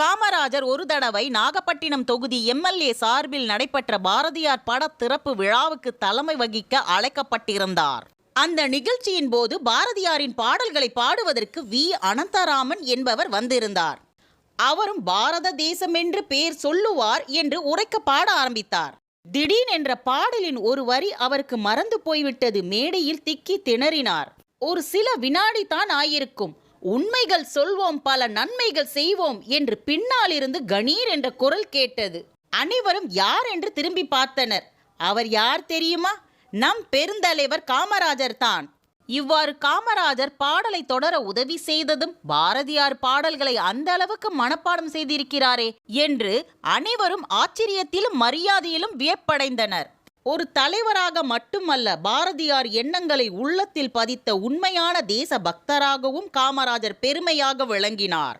காமராஜர் ஒரு தடவை நாகப்பட்டினம் தொகுதி எம்எல்ஏ சார்பில் நடைபெற்ற பாரதியார் பட திறப்பு விழாவுக்கு தலைமை வகிக்க அழைக்கப்பட்டிருந்தார். அந்த நிகழ்ச்சியின் போது பாரதியாரின் பாடல்களை பாடுவதற்கு வி. அனந்தராமன் என்பவர் வந்திருந்தார். அவரும் பாரத தேசம் என்று பேர் சொல்லுவார் என்று உரைக்க பாட ஆரம்பித்தார். திடீர் என்ற பாடலின் ஒரு வரி அவருக்கு மறந்து போய்விட்டது. மேடையில் திக்கி திணறினார். ஒரு சில வினாடி தான் ஆயிருக்கும். உண்மைகள் சொல்வோம் பல நன்மைகள் செய்வோம் என்று பின்னால் இருந்து கணீர் என்ற குரல் கேட்டது. அனைவரும் யார் என்று திரும்பி பார்த்தனர். அவர் யார் தெரியுமா? நம் பெருந்தலைவர் காமராஜர் தான். இவ்வாறு காமராஜர் பாடலை தொடர உதவி செய்ததும் பாரதியார் பாடல்களை அந்த அளவுக்கு மனப்பாடம் செய்திருக்கிறாரே என்று அனைவரும் ஆச்சரியத்திலும் மரியாதையிலும் வியப்படைந்தனர். ஒரு தலைவராக மட்டுமல்ல பாரதியார் எண்ணங்களை உள்ளத்தில் பதித்த உண்மையான தேச பக்தராகவும் காமராஜர் பெருமையாக விளங்கினார்.